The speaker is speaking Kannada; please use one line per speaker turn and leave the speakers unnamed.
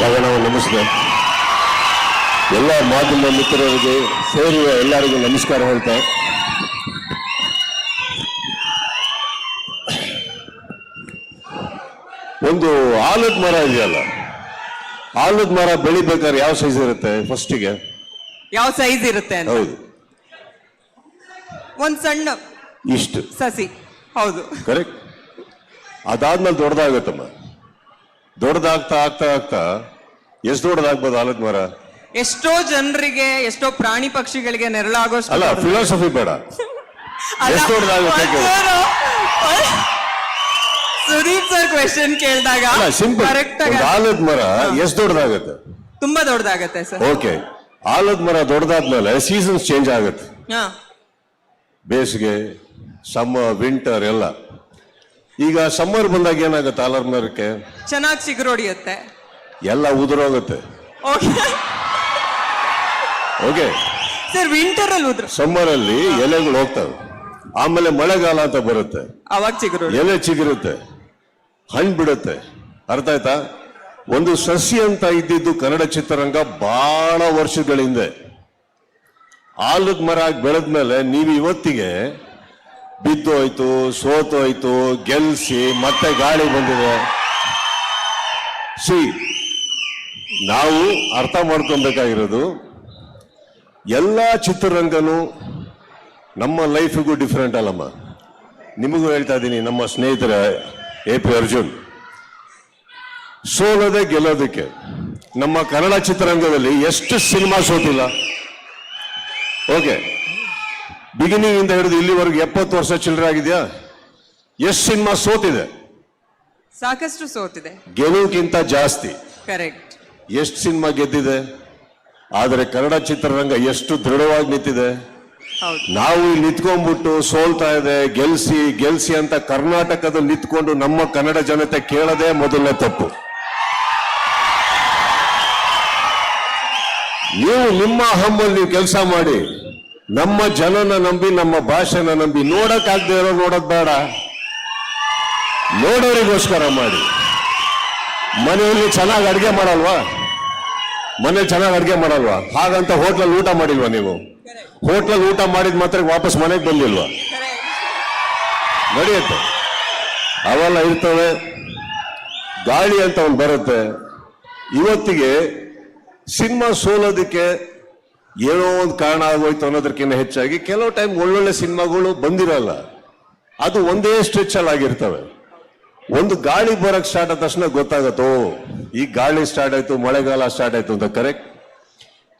ನಾವು ನಮಸ್ಕಾರ ಎಲ್ಲ ಮಾಧ್ಯಮ ಮಿತ್ರರಿಗೆ ಸೇರುವ ಎಲ್ಲರಿಗೂ ನಮಸ್ಕಾರ ಹೇಳ್ತಾ. ಒಂದು ಆಲದ ಮರ ಇದೆಯಲ್ಲ? ಆಲದ ಮರ ಬೆಳಿಬೇಕಾದ್ರೆ ಯಾವ ಸೈಜ್ ಇರುತ್ತೆ ಫಸ್ಟಿಗೆ
ಯಾವ ಸೈಜ್ ಇರುತ್ತೆ ಅಂತ?
ಹೌದು.
ಒಂದ್ ಸಣ್ಣ
ಇಷ್ಟು.
ಸಸಿ. ಹೌದು.
ಕರೆಕ್ಟ್ ಅದಾದ್ಮೇಲೆ ದೊಡ್ಡದಾಗತ್ತಮ್ಮ. ದೊಡ್ಡದಾಗ್ತಾ ಆಗ್ತಾ ಆಗ್ತಾ ಎಷ್ಟು ದೊಡ್ಡದಾಗ್ಬೋದು ಆಲದ ಮರ
ಎಷ್ಟೋ ಜನರಿಗೆ ಎಷ್ಟೋ ಪ್ರಾಣಿ ಪಕ್ಷಿಗಳಿಗೆ ನೆರಳಾಗೋ
ಅಲ್ಲ. ಫಿಲಾಸಫಿ ಬೇಡ.
ಅಲ್ಲ,
ಎಷ್ಟು ದೊಡ್ಡದಾಗುತ್ತೆ ಕೇಳು.
ಒಂಚೂರು- ಸುದೀಪ್ ಸರ್ ಕ್ವೆಶನ್ ಕೇಳಿದಾಗ
ಅಲ್ಲ ಸಿಂಪಲ್
ಕರೆಕ್ಟ್
ಒಂದು ಆಲದ ಮರ ಎಷ್ಟು ದೊಡ್ಡದಾಗತ್ತೆ?
ತುಂಬಾ ದೊಡ್ಡದಾಗತ್ತೆ ಸರ್
ಓಕೆ ಆಲದ ಮರ ದೊಡ್ಡದಾದ್ಮೇಲೆ ಸೀಸನ್ಸ್ ಚೇಂಜ್ ಆಗುತ್ತೆ.
ಹಾ.
ಬೇಸಿಗೆ ಸಮ್ಮರ್ ವಿಂಟರ್ ಎಲ್ಲ. ಈಗ ಸಮ್ಮರ್ ಬಂದಾಗ ಏನಾಗುತ್ತೆ ಆಲರ್ ಮರಕ್ಕೆ
ಚೆನ್ನಾಗಿ ಚಿಗುರೊಡಿಯುತ್ತೆ
ಎಲ್ಲ ಉದುರೋಗುತ್ತೆ
ಓಕೆ.
ಓಕೆ.
ಸರ್ ವಿಂಟರ್ ಅಲ್ಲಿ ಉದ್ರ.
ಸಮ್ಮರ್ ಅಲ್ಲಿ ಎಲೆಗಳು ಹೋಗ್ತವೆ. ಆಮೇಲೆ ಮಳೆಗಾಲ ಅಂತ ಬರುತ್ತೆ.
ಅವಾಗ ಚಿಗುರು
ಎಲೆ ಚಿಗುರುತ್ತೆ. ಹಣ್ಣು ಬಿಡುತ್ತೆ. ಅರ್ಥ ಆಯ್ತಾ? ಒಂದು ಸಸ್ಯ ಅಂತ ಇದ್ದಿದ್ದು ಕನ್ನಡ ಚಿತ್ರರಂಗ ಬಹಳ ವರ್ಷಗಳ ಹಿಂದೆ ಆಲದ ಮರ ಆಗಿ ಬೆಳೆದ್ಮೇಲೆ ನೀವು ಇವತ್ತಿಗೆ ಬಿದ್ದೋಯ್ತು, ಸೋತೋಯ್ತು, ಗೆಲ್ಸಿ ಮತ್ತೆ ಗಾಳಿ ಬಂದಿದೆ. ಸಿ, ನಾವು ಅರ್ಥ ಮಾಡ್ಕೊಬೇಕಾಗಿರೋದು, ಎಲ್ಲ ಚಿತ್ರರಂಗನೂ ನಮ್ಮ ಲೈಫಿಗೂ ಡಿಫ್ರೆಂಟ್ ಅಲ್ಲಮ್ಮ. ನಿಮಗೂ ಹೇಳ್ತಾ ಇದ್ದೀನಿ, ನಮ್ಮ ಸ್ನೇಹಿತರ, ಎ ಪಿ ಅರ್ಜುನ್. ಸೋಲದೆ ಗೆಲ್ಲೋದಕ್ಕೆ, ನಮ್ಮ ಕನ್ನಡ ಚಿತ್ರರಂಗದಲ್ಲಿ ಎಷ್ಟು ಸಿನಿಮಾ ಸೋತಿಲ್ಲ? ಓಕೆ. ಬಿಗಿನಿಂಗ್ ಇಂದ ಹಿಡಿದು ಇಲ್ಲಿವರೆಗೆ ಎಪ್ಪತ್ತು ವರ್ಷ ಚಿಲ್ಲರೆ ಆಗಿದೆಯಾ? ಎಷ್ಟು ಸಿನಿಮಾ ಸೋತಿದೆ?
ಸಾಕಷ್ಟು ಸೋತಿದೆ.
ಗೆಲುವಿಗಿಂತ ಜಾಸ್ತಿ.
ಕರೆಕ್ಟ್
ಎಷ್ಟು ಸಿನಿಮಾ ಗೆದ್ದಿದೆ? ಆದರೆ ಕನ್ನಡ ಚಿತ್ರರಂಗ ಎಷ್ಟು ದೃಢವಾಗಿ ನಿಂತಿದೆ? ನಾವು ಇಲ್ಲಿ ನಿಂತ್ಕೊಂಡ್ಬಿಟ್ಟು ಸೋಲ್ತಾ ಇದೆ ಗೆಲ್ಸಿ ಗೆಲ್ಸಿ ಅಂತ ಕರ್ನಾಟಕದಲ್ಲಿ ನಿಂತ್ಕೊಂಡು ನಮ್ಮ ಕನ್ನಡ ಜನತೆ ಕೇಳದೆ ಮೊದಲನೇ ತಪ್ಪು. ನೀವು ನಿಮ್ಮ ಅಹಮ್ಮಲ್ಲಿ ನೀವು ಕೆಲಸ ಮಾಡಿ. ನಮ್ಮ ಜನನ ನಂಬಿ, ನಮ್ಮ ಭಾಷೆನ ನಂಬಿ ನೋಡಕ್ಕಾಗದೆ ಇರೋ ನೋಡೋದ್ ಬೇಡ. ನೋಡೋರಿಗೋಸ್ಕರ ಮಾಡಿ. ಮನೆಯಲ್ಲಿ ಚೆನ್ನಾಗಿ ಅಡುಗೆ ಮಾಡಲ್ವಾ? ಮನೆ ಚೆನ್ನಾಗಿ ಅಡುಗೆ ಮಾಡಲ್ವಾ? ಹಾಗಂತ ಹೋಟ್ಲಲ್ಲಿ ಊಟ ಮಾಡಿಲ್ವಾ ನೀವು? ಹೋಟ್ಲಲ್ಲಿ ಊಟ ಮಾಡಿದ ಮಾತ್ರ ವಾಪಸ್ ಮನೆಗೆ ಬಂದಿಲ್ವಾ? ನಡೆಯುತ್ತೆ. ಅವೆಲ್ಲ ಇರ್ತವೆ. ಗಾಳಿ ಅಂತ ಒಂದು ಬರುತ್ತೆ. ಇವತ್ತಿಗೆ ಸಿನಿಮಾ ಸೋಲೋದಕ್ಕೆ ಏನೋ ಒಂದು ಕಾರಣ ಆಗೋಯ್ತು ಅನ್ನೋದಕ್ಕಿಂತ ಹೆಚ್ಚಾಗಿ ಕೆಲವು ಟೈಮ್ ಒಳ್ಳೊಳ್ಳೆ ಸಿನಿಮಾಗಳು ಬಂದಿರಲ್ಲ. ಅದು ಒಂದೇ ಸ್ಟ್ರೆಚ್ ಅಲ್ಲಿ ಆಗಿರ್ತವೆ. ಒಂದು ಗಾಳಿ ಬರಕ್ ಸ್ಟಾರ್ಟ್ ಆದ ತಕ್ಷಣ ಗೊತ್ತಾಗತ್ತೋ, ಈ ಗಾಳಿ ಸ್ಟಾರ್ಟ್ ಆಯ್ತು, ಮಳೆಗಾಲ ಸ್ಟಾರ್ಟ್ ಆಯ್ತು ಅಂತ ಕರೆಕ್ಟ್